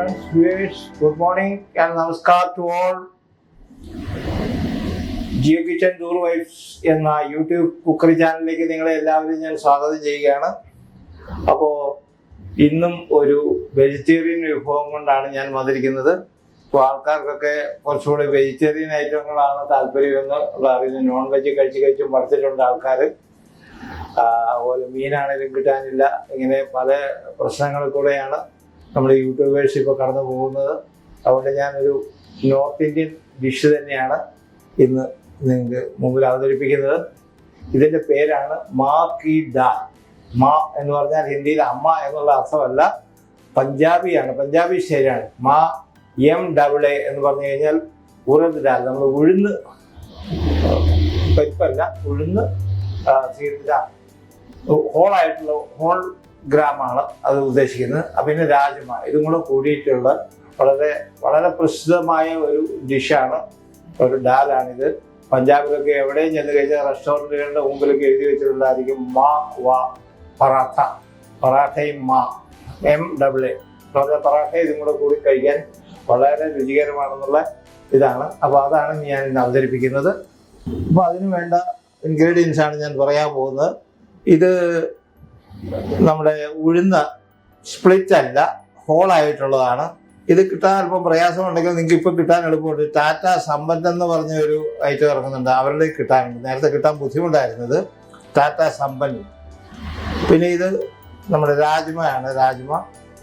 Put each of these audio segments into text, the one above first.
friends, viewers, good morning and namaskar to all. Jio kitchen tour wives എന്ന YouTube cookery ചാനലിലേക്ക് നിങ്ങളെ എല്ലാവരെയും ഞാൻ സ്വാഗതം ചെയ്യുകയാണ്. അപ്പോൾ ഇന്നും ഒരു വെജിറ്റേറിയൻ വിഭവം കൊണ്ടാണ് ഞാൻ വന്നിരിക്കുന്നത്. അപ്പോൾ ആൾക്കാർക്കൊക്കെ കുറച്ചുകൂടി വെജിറ്റേറിയൻ ഐറ്റങ്ങളാണ് താല്പര്യമെന്ന് അറിയുന്നത് നോൺ വെജ് കഴിച്ച് കഴിച്ച് പഠിച്ചിട്ടുണ്ട് ആൾക്കാർ അതുപോലെ മീനാണെങ്കിലും കിട്ടാനില്ല. ഇങ്ങനെ പല പ്രശ്നങ്ങളിൽ കൂടെയാണ്. നമ്മുടെ യൂട്യൂബേഴ്സ് ഇപ്പോൾ കടന്നു പോകുന്നത്. അതുകൊണ്ട് ഞാനൊരു നോർത്ത് ഇന്ത്യൻ ഡിഷ് തന്നെയാണ് ഇന്ന് നിങ്ങൾക്ക് മുമ്പിൽ അവതരിപ്പിക്കുന്നത്. ഇതിന്റെ പേരാണ് മാ കി ദാൽ. മാ എന്ന് പറഞ്ഞാൽ ഹിന്ദിയിൽ അമ്മ എന്നുള്ള അർത്ഥമല്ല പഞ്ചാബിയാണ്. പഞ്ചാബി ശൈലിയാണ് മാ എം ഡബിൾ എ എന്ന് പറഞ്ഞു കഴിഞ്ഞാൽ ഉറത് ദാൽ. നമ്മൾ ഉഴുന്ന് പരിപ്പല്ല ഉഴുന്ന് സീരിത ഹോളായിട്ടുള്ള ഹോൾ ഗ്രാമാണ് അത് ഉദ്ദേശിക്കുന്നത്. പിന്നെ രാജ്മ ഇതും കൂടെ കൂടിയിട്ടുള്ള വളരെ വളരെ പ്രസിദ്ധമായ ഒരു ഡിഷാണ് ഒരു ഡാലാണിത് പഞ്ചാബിലൊക്കെ എവിടെയും ചെന്ന് കഴിച്ചാൽ റെസ്റ്റോറന്റുകളുടെ മുമ്പിലൊക്കെ എഴുതി വെച്ചിട്ടുള്ളതായിരിക്കും മാ വാ പറാത്ത. പറാട്ടയും മാ. M double A. പറാട്ട ഇതും കൂടെ കൂടി കഴിക്കാൻ വളരെ രുചികരമാണെന്നുള്ള ഇതാണ്. അപ്പോൾ അതാണ് ഞാൻ ഇന്ന് അവതരിപ്പിക്കുന്നത്. അപ്പോൾ അതിന് വേണ്ട ഇൻഗ്രീഡിയൻസ് ആണ് ഞാൻ പറയാൻ പോകുന്നത്. ഇത് നമ്മുടെ ഉഴുന്ന് സ്പ്ലിറ്റ് അല്ല ഹോൾ ആയിട്ടുള്ളതാണ്. ഇത് കിട്ടാൻ അല്പം പ്രയാസമുണ്ടെങ്കിൽ നിങ്ങൾക്ക് ഇപ്പോൾ കിട്ടാൻ എളുപ്പമുണ്ട്. ടാറ്റ സമ്പത്ത് എന്ന് പറഞ്ഞ ഒരു ഐറ്റം ഇറങ്ങുന്നുണ്ട്. അവരുടെ കിട്ടാനുണ്ട് നേരത്തെ കിട്ടാൻ ബുദ്ധിമുട്ടായിരുന്നത് ടാറ്റ സമ്പൻ പിന്നെ ഇത് നമ്മുടെ രാജ്മയാണ് രാജ്മ.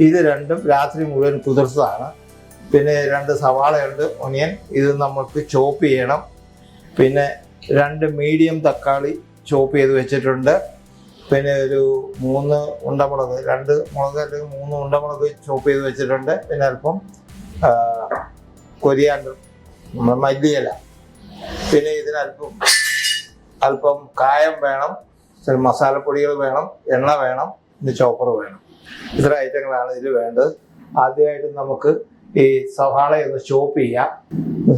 ഇത് രണ്ടും രാത്രി മുഴുവൻ കുതിർത്തതാണ്. പിന്നെ രണ്ട് സവാളയുണ്ട് ഒനിയൻ. ഇത് നമുക്ക് ചോപ്പ് ചെയ്യണം. പിന്നെ രണ്ട് മീഡിയം തക്കാളി ചോപ്പ് ചെയ്ത് വെച്ചിട്ടുണ്ട്. പിന്നെ ഒരു മൂന്ന് ഉണ്ടമുളക് രണ്ട് മുളക് അല്ലെങ്കിൽ മൂന്ന് ഉണ്ടമുളക് ചോപ്പ് ചെയ്ത് വെച്ചിട്ടുണ്ട്. പിന്നെ അല്പം കൊരിയാണ്ടർ നമ്മുടെ മല്ലിയില. പിന്നെ ഇതിനല്പം അല്പം കായം വേണം ചില മസാലപ്പൊടികൾ വേണം എണ്ണ വേണം പിന്നെ ചോപ്പർ വേണം. ഇത്ര ഐറ്റങ്ങളാണ് ഇതിൽ വേണ്ടത്. ആദ്യമായിട്ട് നമുക്ക് ഈ സവാള ഒന്ന് ചോപ്പ് ചെയ്യാം.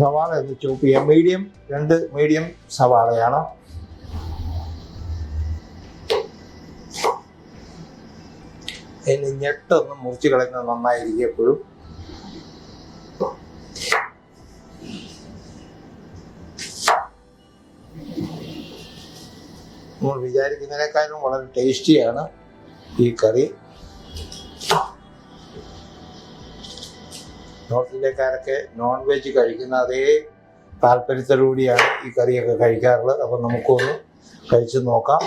സവാള ഒന്ന് ചോപ്പ് ചെയ്യാം. മീഡിയം രണ്ട് മീഡിയം സവാളയാണ്. അതിന് ഞെട്ടൊന്ന് മുറിച്ച് കളയുന്നത് നന്നായിരിക്കും എപ്പോഴും നമ്മൾ വിചാരിക്കുന്നതിനേക്കാളും വളരെ ടേസ്റ്റിയാണ് ഈ കറി. നോർത്ത് ഇന്ത്യക്കാരൊക്കെ നോൺ വെജ് കഴിക്കുന്ന അതേ താല്പര്യത്തോടുകൂടിയാണ് ഈ കറിയൊക്കെ കഴിക്കാറുള്ളത്. അപ്പം നമുക്കൊന്ന് കഴിച്ചു നോക്കാം.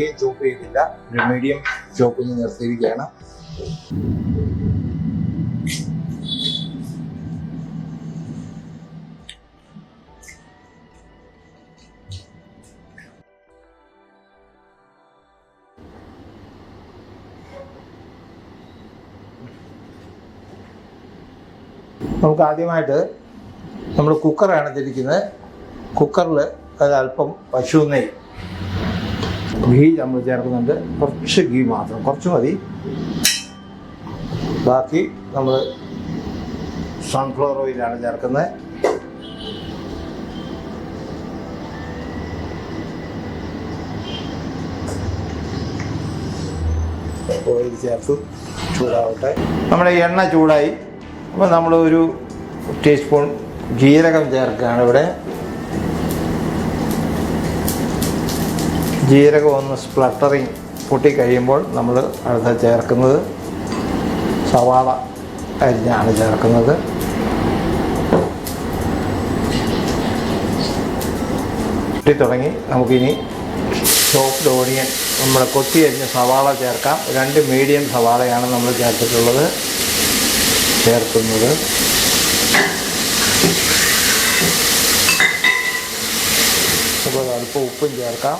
അധികം ചോപ്പ് ചെയ്തില്ല. ഒരു മീഡിയം ചോപ്പ് നിർത്തിയിരിക്കുകയാണ്. നമുക്ക് ആദ്യമായിട്ട് നമ്മൾ കുക്കറാണ് തിരിക്കുന്നത് കുക്കറിൽ അത് അല്പം പശു ഗീ നമ്മൾ ചേർക്കുന്നുണ്ട്. കുറച്ച് ഘീ മാത്രം. കുറച്ച് മതി. ബാക്കി നമ്മൾ സൺഫ്ലവർ ഓയിലാണ് ചേർക്കുന്നത് ഓയിൽ ചേർത്ത്. ചൂടാവട്ടെ. നമ്മുടെ എണ്ണ ചൂടായി. അപ്പോൾ നമ്മൾ ഒരു ടീസ്പൂൺ ജീരകം ചേർക്കുകയാണ് ഇവിടെ. ജീരകം ഒന്ന് സ്പ്ലട്ടറിങ് പൊട്ടി കഴിയുമ്പോൾ നമ്മൾ അടുത്ത ചേർക്കുന്നത് സവാള അരിഞ്ഞാണ് ചേർക്കുന്നത്. പൊട്ടി തുടങ്ങി. നമുക്കിനി സോഫ്റ്റ് ഓണിയൻ നമ്മൾ കൊത്തി അരിഞ്ഞ സവാള ചേർക്കാം. രണ്ട് മീഡിയം സവാളയാണ് നമ്മൾ ചേർത്തിട്ടുള്ളത്. ചേർക്കുന്നത്. അപ്പോൾ അല്പം ഉപ്പും ചേർക്കാം.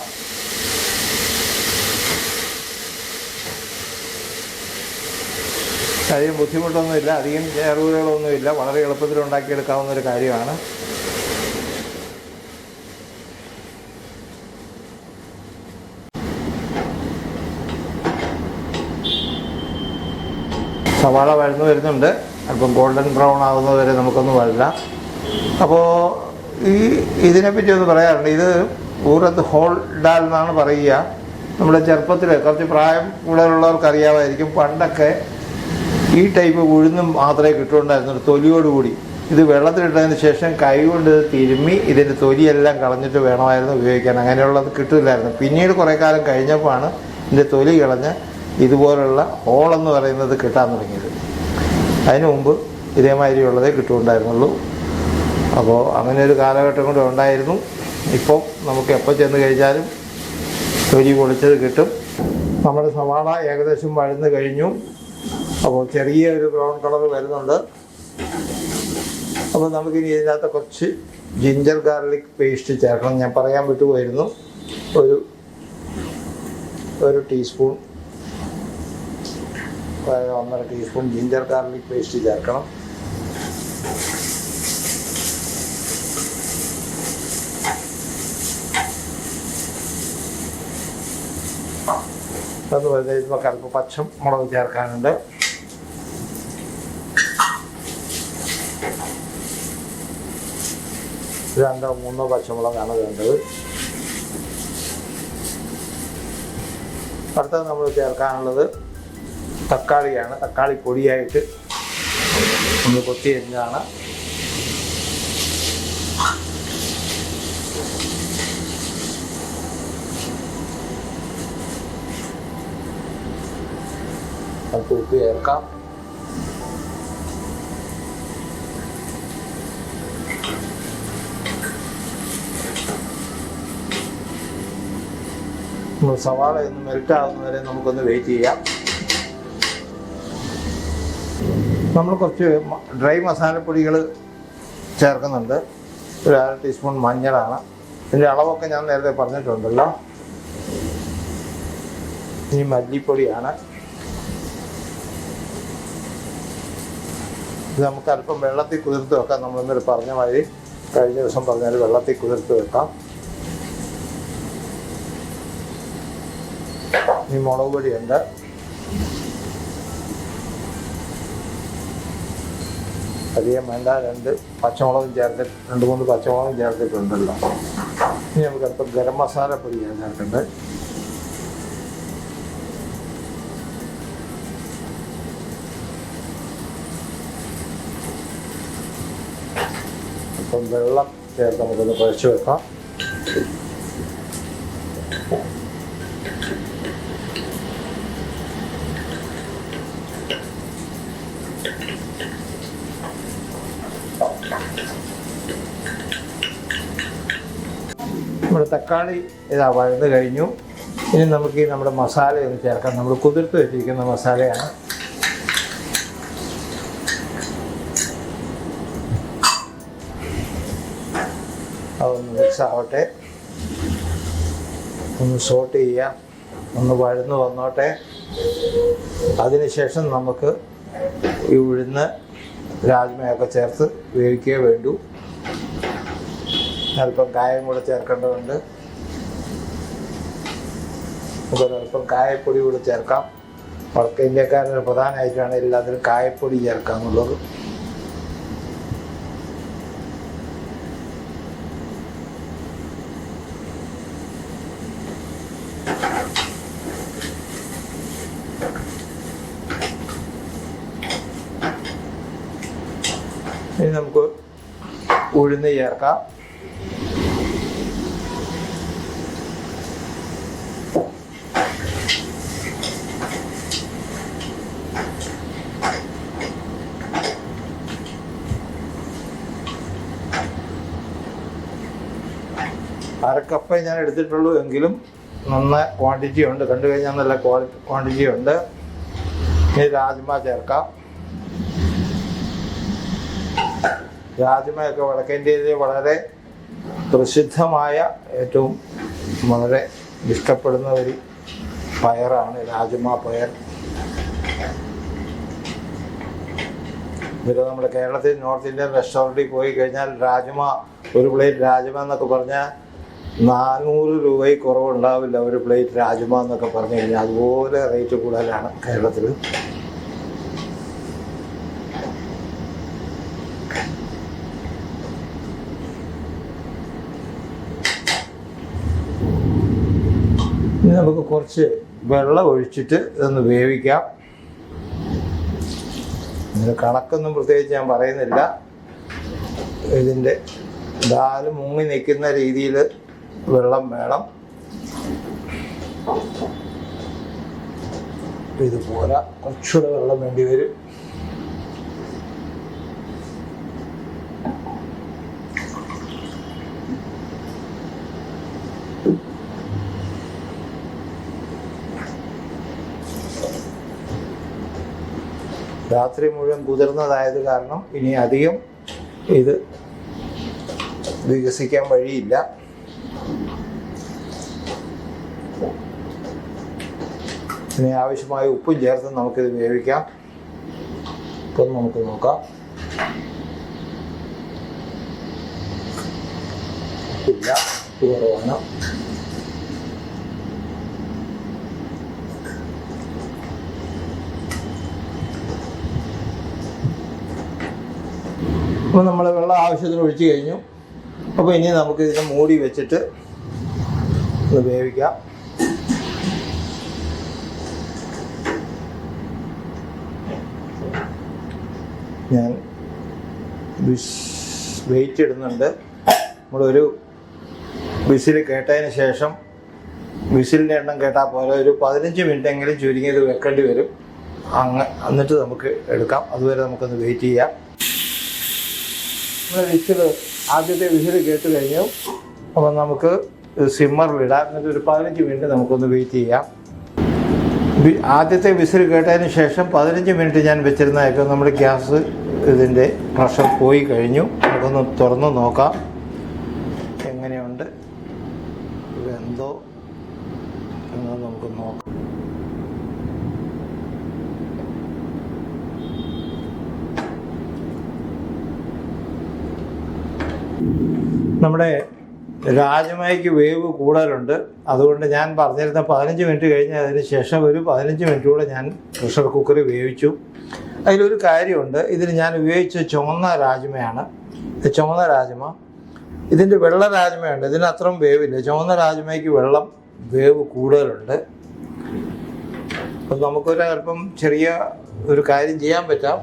അതിൽ ബുദ്ധിമുട്ടൊന്നുമില്ല. അധികം ചേർവുകളൊന്നുമില്ല വളരെ എളുപ്പത്തിൽ ഉണ്ടാക്കിയെടുക്കാവുന്ന ഒരു കാര്യമാണ്. സവാള വഴന്നു വരുന്നുണ്ട്. അല്പം ഗോൾഡൻ ബ്രൗൺ ആകുന്നത് വരെ നമുക്കൊന്നും വരില്ല അപ്പോൾ ഈ ഇതിനെപ്പറ്റി ഒന്ന് പറയാറുണ്ട്. ഇത് ഊറത്ത് ഹോൾ ഡാൽ എന്നാണ് പറയുക. നമ്മുടെ ചെറുപ്പത്തിൽ കുറച്ച് പ്രായം കൂടുതലുള്ളവർക്ക് അറിയാമായിരിക്കും പണ്ടൊക്കെ ഈ ടൈപ്പ് ഉഴുന്നും മാത്രമേ കിട്ടുന്നുണ്ടായിരുന്നുള്ളൂ തൊലിയോടുകൂടി. ഇത് വെള്ളത്തിലിട്ടതിന് ശേഷം കൈ കൊണ്ട് തിരുമ്മി ഇതിന്റെ തൊലിയെല്ലാം കളഞ്ഞിട്ട് വേണമായിരുന്നു ഉപയോഗിക്കാൻ. അങ്ങനെയുള്ളത് കിട്ടില്ലായിരുന്നു. പിന്നീട് കുറേ കാലം കഴിഞ്ഞപ്പോഴാണ് ഇതിന്റെ തൊലി കളഞ്ഞ് ഇതുപോലുള്ള ഹോളെന്ന് പറയുന്നത് കിട്ടാൻ തുടങ്ങിയത്. അതിനു മുമ്പ് ഇതേമാതിരിയുള്ളതേ കിട്ടുന്നുണ്ടായിരുന്നുള്ളൂ അപ്പോൾ അങ്ങനെ ഒരു കാലഘട്ടം കൂടെ ഉണ്ടായിരുന്നു. ഇപ്പോൾ നമുക്ക് എപ്പോൾ ചെന്ന് കഴിഞ്ഞാലും തൊലി പൊളിച്ചത് കിട്ടും. നമ്മുടെ സവാള ഏകദേശം വഴന്ന് കഴിഞ്ഞു. അപ്പോൾ ചെറിയ ഒരു ബ്രൗൺ കളർ വരുന്നുണ്ട്. അപ്പോൾ നമുക്കിനി ഇതിനകത്ത് കുറച്ച് ജിഞ്ചർ ഗാർലിക് പേസ്റ്റ് ചേർക്കണം. ഞാൻ പറയാൻ വിട്ടുപോയിരുന്നു. ഒരു ഒരു ടീസ്പൂൺ ഒന്നര ടീസ്പൂൺ ജിഞ്ചർ ഗാർലിക് പേസ്റ്റ് ചേർക്കണം. അതുപോലെ നമുക്ക് അല്പം പച്ചമുളക് ചേർക്കാനുണ്ട്. രണ്ടോ മൂന്നോ പച്ചമുളകാണ് വേണ്ടത്. അടുത്തത് നമ്മൾ ചേർക്കാനുള്ളത് തക്കാളിയാണ്. തക്കാളി പൊടിയായിട്ട് നമ്മൾ കൊത്തി അരിഞ്ഞാണ് നമുക്ക് ഉപ്പ് ചേർക്കാം. സവാള ഒന്ന് മെൽറ്റ് ആകുന്നവരെ നമുക്കൊന്ന് വെയിറ്റ് ചെയ്യാം. നമ്മൾ കുറച്ച് ഡ്രൈ മസാലപ്പൊടികൾ ചേർക്കുന്നുണ്ട്. ഒരു അര ടീസ്പൂൺ മഞ്ഞളാണ്. ഇതിന്റെ അളവൊക്കെ ഞാൻ നേരത്തെ പറഞ്ഞിട്ടുണ്ടല്ലോ. ഈ മല്ലിപ്പൊടിയാണ്. ഇത് നമുക്ക് അല്പം വെള്ളത്തിൽ കുതിർത്ത് വെക്കാം. നമ്മളിന്നൊരു പറഞ്ഞ മാതിരി കഴിഞ്ഞ ദിവസം പറഞ്ഞാൽ വെള്ളത്തിൽ കുതിർത്ത് വെക്കാം. ഇനി മുളക് പൊടിയുണ്ട്. അധികം വേണ്ട രണ്ട് പച്ചമുളകും ചേർത്ത് രണ്ട് മൂന്ന് പച്ചമുളകും ചേർത്തിട്ടുണ്ടല്ലോ. ഇനി നമുക്ക് അല്പം ഗരം മസാല പൊടി ഞാൻ ചേർക്കുന്നത് അപ്പം വെള്ളം ചേർത്ത് നമുക്കൊന്ന് കുഴച്ച് വെക്കാം. നമ്മുടെ തക്കാളി ഇതാ വഴന്ന് കഴിഞ്ഞു. ഇനി നമുക്ക് ഈ നമ്മുടെ മസാല ഒന്ന് ചേർക്കാം. നമ്മൾ കുതിർത്ത് വെച്ചിരിക്കുന്ന മസാലയാണ്. അതൊന്ന് മിക്സ് ആവട്ടെ. ഒന്ന് സോട്ട് ചെയ്യാം ഒന്ന് വഴന്ന് വന്നോട്ടെ. അതിനുശേഷം നമുക്ക് ഈ ഉഴുന്ന് രാജ്മയൊക്കെ ചേർത്ത് വേവിക്കേ വേണ്ടൂ. അല്പം കായം കൂടെ ചേർക്കേണ്ടതുണ്ട്. അല്പം കായപ്പൊടി കൂടെ ചേർക്കാം. വടക്കേ ഇന്ത്യക്കാരന് പ്രധാനമായിട്ടാണ് എല്ലാത്തിനും കായപ്പൊടി ചേർക്കാന്നുള്ളത് ഇനി നമുക്ക് ഉഴുന്ന് ചേർക്കാം. അരക്കപ്പേ ഞാൻ എടുത്തിട്ടുള്ളൂ എങ്കിലും നന്ന ക്വാണ്ടിറ്റി ഉണ്ട്. കണ്ടു കഴിഞ്ഞാൽ നല്ല ക്വാളിറ്റി ക്വാണ്ടിറ്റി ഉണ്ട്. ഇനി രാജ്മ ചേർക്കാം. രാജ്മയൊക്കെ വടക്കേന്ത്യയിലെ വളരെ പ്രസിദ്ധമായ ഏറ്റവും വളരെ ഇഷ്ടപ്പെടുന്ന ഒരു പയറാണ് രാജ്മ പയർ. ഇതൊക്കെ നമ്മുടെ കേരളത്തിൽ നോർത്ത് ഇന്ത്യൻ റെസ്റ്റോറന്റിൽ പോയി കഴിഞ്ഞാൽ രാജ്മ ഒരു പ്ലേറ്റ് രാജ്മ എന്നൊക്കെ പറഞ്ഞാൽ നാനൂറ് രൂപയിൽ കുറവുണ്ടാവില്ല ഒരു പ്ലേറ്റ് രാജ്മ എന്നൊക്കെ പറഞ്ഞു കഴിഞ്ഞാൽ അതുപോലെ റേറ്റ് കൂടുതലാണ് കേരളത്തിൽ. ഇനി നമുക്ക് കുറച്ച് വെള്ളം ഒഴിച്ചിട്ട് ഇതൊന്ന് വേവിക്കാം. ഇതിന് കണക്കൊന്നും പ്രത്യേകിച്ച് ഞാൻ പറയുന്നില്ല. ഇതിന്റെ ദാൽ മുങ്ങി നിൽക്കുന്ന രീതിയിൽ വെള്ളം വേണം. ഇതുപോലെ കുറച്ചുകൂടെ വെള്ളം വേണ്ടി വരും. രാത്രി മുഴുവൻ കുതിർന്നതായത് കാരണം ഇനി അധികം ഇത് വികസിക്കാൻ വഴിയില്ല. ഇനി ആവശ്യമായ ഉപ്പും ചേർത്ത് നമുക്കിത് വേവിക്കാം. ഇപ്പം നമുക്ക് നോക്കാം. ഇല്ല കുറവാണ്. അപ്പോൾ നമ്മൾ വെള്ളം ആവശ്യത്തിന് ഒഴിച്ചു കഴിഞ്ഞു. അപ്പോൾ ഇനി നമുക്ക് ഇതിനെ മൂടി വെച്ചിട്ട് ഒന്ന് വേവിക്കാം. ഞാൻ വെയിറ്റ് ഇടുന്നുണ്ട് നമ്മളൊരു വിസിൽ കേട്ടതിന് ശേഷം വിസിലിന്റെ എണ്ണം കേട്ടാൽ പോലെ ഒരു പതിനഞ്ച് മിനിറ്റ് എങ്കിലും ചുരുങ്ങിയത് വെക്കേണ്ടി വരും. അങ്ങ് എന്നിട്ട് നമുക്ക് എടുക്കാം. അതുവരെ നമുക്കൊന്ന് വെയിറ്റ് ചെയ്യാം. നമ്മുടെ വിസിൽ ആദ്യത്തെ വിസിൽ കേട്ട് കഴിഞ്ഞു. അപ്പം നമുക്ക് സിമ്മറിലിടാം എന്നിട്ട് ഒരു പതിനഞ്ച് മിനിറ്റ് നമുക്കൊന്ന് വെയിറ്റ് ചെയ്യാം. ആദ്യത്തെ വിസിൽ കേട്ടതിന് ശേഷം പതിനഞ്ച് മിനിറ്റ് ഞാൻ വെച്ചിരുന്നതായിരിക്കും നമ്മുടെ ഗ്യാസ് ഇതിന്റെ പ്രഷർ പോയി കഴിഞ്ഞു. നമുക്കൊന്ന് തുറന്ന് നോക്കാം. എങ്ങനെയുണ്ട്? വെന്തോ എന്ന് നമുക്ക് നോക്കാം. നമ്മുടെ രാജമയ്ക്ക് വേവ് കൂടുതലുണ്ട്. അതുകൊണ്ട് ഞാൻ പറഞ്ഞിരുന്ന പതിനഞ്ച് മിനിറ്റ് കഴിഞ്ഞ് അതിന് ശേഷം ഒരു പതിനഞ്ച് മിനിറ്റ് കൂടെ ഞാൻ പ്രഷർ കുക്കറിൽ വേവിച്ചു അതിലൊരു കാര്യമുണ്ട്. ഇതിൽ ഞാൻ ഉപയോഗിച്ച ചുമന്ന രാജ്മയാണ്. ചുമന്ന രാജ്മ. ഇതിന്റെ വെള്ള രാജ്മയുണ്ട്. ഇതിന് അത്രയും വേവില്ല. ചുവന്ന രാജ്മയ്ക്ക് വെള്ളം വേവ് കൂടുതലുണ്ട്. അപ്പം നമുക്കൊരു അല്പം ചെറിയ ഒരു കാര്യം ചെയ്യാൻ പറ്റാം.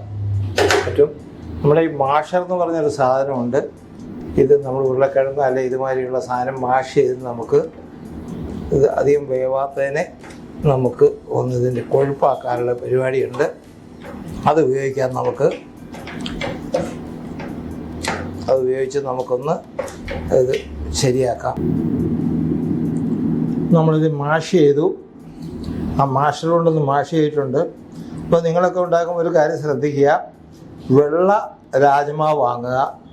പറ്റും. നമ്മുടെ ഈ മാഷർ എന്ന് പറഞ്ഞൊരു സാധനമുണ്ട്. ഇത് നമ്മൾ ഉരുളക്കിഴങ്ങ് അല്ലെ ഇതുമാതിരിയുള്ള സാധനം മാഷ് ചെയ്ത് നമുക്ക് ഇത് അധികം വേവാത്തതിനെ നമുക്ക് ഒന്ന് ഇതിന്റെ കൊഴുപ്പാക്കാനുള്ള പരിപാടിയുണ്ട്. അത് ഉപയോഗിക്കാൻ നമുക്ക്. അത് ഉപയോഗിച്ച് നമുക്കൊന്ന് ഇത് ശരിയാക്കാം. നമ്മളിത് മാഷ് ചെയ്തു. ആ മാഷർ കൊണ്ടൊന്ന് മാഷ് ചെയ്തിട്ടുണ്ട്. അപ്പോൾ നിങ്ങളൊക്കെ ഉണ്ടാക്കുമ്പോൾ ഒരു കാര്യം ശ്രദ്ധിക്കുക. വെള്ള രാജ്മ വാങ്ങുക.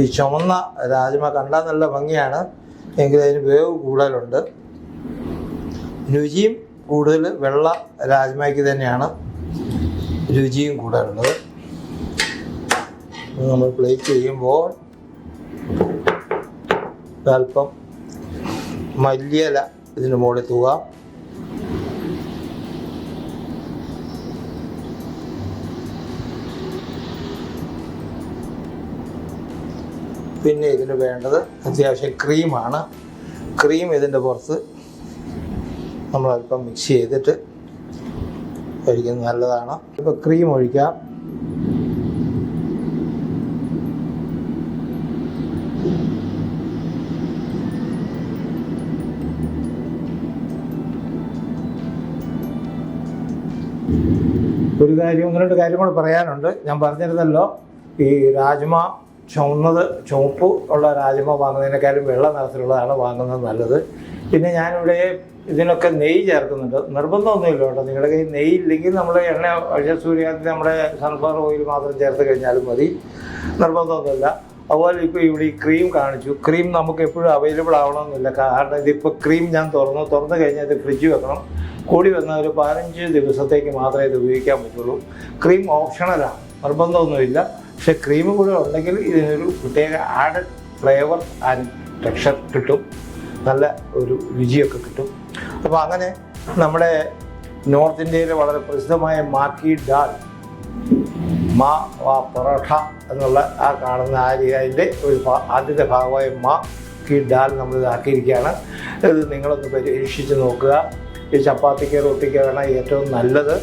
ഈ ചുമന്ന രാജ്മ കണ്ടാൽ നല്ല ഭംഗിയാണ്. എങ്കിൽ അതിന് വേവ് കൂടുതലുണ്ട്. രുചിയും കൂടുതൽ വെള്ള രാജ്മയ്ക്ക് തന്നെയാണ് രുചിയും കൂടുതലുള്ളത്. നമ്മൾ പ്ലേറ്റ് ചെയ്യുമ്പോൾ അല്പം മല്ലിയില ഇതിന് മുകളിൽ തൂകാം. പിന്നെ ഇതിന് വേണ്ടത് അത്യാവശ്യം ക്രീമാണ്. ക്രീം ഇതിന്റെ പുറത്ത് നമ്മൾ അല്പം മിക്സ് ചെയ്തിട്ട് കഴിക്കുന്നത് നല്ലതാണ്. ഇപ്പോൾ ക്രീം ഒഴിക്കാം. ഒരു കാര്യം ഒന്ന് രണ്ട് കാര്യം കൂടെ പറയാനുണ്ട്. ഞാൻ പറഞ്ഞിരുന്നല്ലോ ഈ രാജ്മ ചുവന്നത് ചുവപ്പ് ഉള്ള രാജ്മ വാങ്ങുന്നതിനേക്കാളും വെള്ള നിറത്തിലുള്ളതാണ് വാങ്ങുന്നത് നല്ലത്. പിന്നെ ഞാനിവിടെ ഇതിനൊക്കെ നെയ്യ് ചേർക്കുന്നുണ്ട്. നിർബന്ധമൊന്നുമില്ല കേട്ടോ. നിങ്ങളുടെ കയ്യിൽ നെയ്യ് ഇല്ലെങ്കിൽ നമ്മൾ എണ്ണ ഒഴിച്ച സൂര്യാന്തി നമ്മുടെ സൺഫ്ലവർ ഓയിൽ മാത്രം ചേർത്ത് കഴിഞ്ഞാലും മതി. നിർബന്ധമൊന്നുമില്ല. അതുപോലെ ഇപ്പോൾ ഇവിടെ ഈ ക്രീം കാണിച്ചു. ക്രീം നമുക്ക് എപ്പോഴും അവൈലബിൾ ആവണമെന്നില്ല. കാരണം ഇതിപ്പോൾ ക്രീം ഞാൻ തുറന്നു. തുറന്നു കഴിഞ്ഞാൽ ഇത് ഫ്രിഡ്ജ് വെക്കണം. കൂടി വന്ന ഒരു പതിനഞ്ച് ദിവസത്തേക്ക് മാത്രമേ ഇത് ഉപയോഗിക്കാൻ പറ്റുള്ളൂ. ക്രീം ഓപ്ഷണലാണ് നിർബന്ധമൊന്നുമില്ല. പക്ഷെ ക്രീം കൂടെ ഉണ്ടെങ്കിൽ ഇതിനൊരു പ്രത്യേക ആഡ് ഫ്ലേവർ ആൻഡ് ടെക്സ്ചർ കിട്ടും. നല്ല ഒരു രുചിയൊക്കെ കിട്ടും. അപ്പോൾ അങ്ങനെ നമ്മുടെ നോർത്ത് ഇന്ത്യയിലെ വളരെ പ്രസിദ്ധമായ മാക്കി ഡാൽ മാ വാ പൊറോട്ട എന്നുള്ള ആ കാണുന്ന ആ അതിന്റെ ഒരു ആദ്യത്തെ ഭാഗമായ മാ കി ഡാൽ നമ്മൾ ഇതാക്കിയിരിക്കുകയാണ് ഇത് നിങ്ങളൊന്ന് പരീക്ഷിച്ച് നോക്കുക. ഈ ചപ്പാത്തിക്ക് റൊട്ടിക്കാണ് ഏറ്റവും നല്ലത്.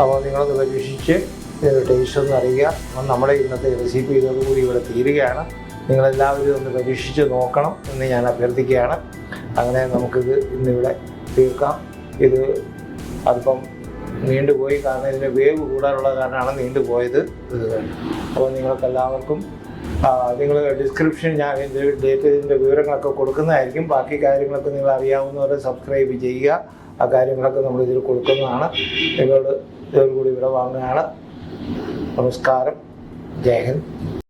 അപ്പോൾ നിങ്ങളൊന്ന് പരീക്ഷിച്ച് ടേസ്റ്റ് ഒന്ന് അറിയുക. നമ്മുടെ ഇന്നത്തെ റെസിപ്പി ഇതോടുകൂടി ഇവിടെ തീരുകയാണ്. നിങ്ങളെല്ലാവരും ഒന്ന് പരീക്ഷിച്ച് നോക്കണം എന്ന് ഞാൻ അഭ്യർത്ഥിക്കുകയാണ്. അങ്ങനെ നമുക്കിത് ഇന്നിവിടെ തീർക്കാം. ഇത് അല്പം നീണ്ടുപോയി കാരണം ഇതിന് വേവ് കൂടാനുള്ള കാരണമാണ് നീണ്ടുപോയത് ഇത് അപ്പോൾ നിങ്ങൾക്കെല്ലാവർക്കും നിങ്ങൾ ഡിസ്ക്രിപ്ഷൻ ഞാൻ ഇതിന്റെ ഡേറ്റ് ഇതിന്റെ വിവരങ്ങളൊക്കെ കൊടുക്കുന്നതായിരിക്കും. ബാക്കി കാര്യങ്ങളൊക്കെ നിങ്ങൾ അറിയാവുന്നവരെ സബ്സ്ക്രൈബ് ചെയ്യുക. ആ കാര്യങ്ങളൊക്കെ നമ്മൾ ഇതിൽ കൊടുക്കുന്നതാണ്. നിങ്ങളോട് ഇതോടുകൂടി ഇവിടെ വാങ്ങുകയാണ് നമസ്കാരം. ജയ് ഹിന്ദ്.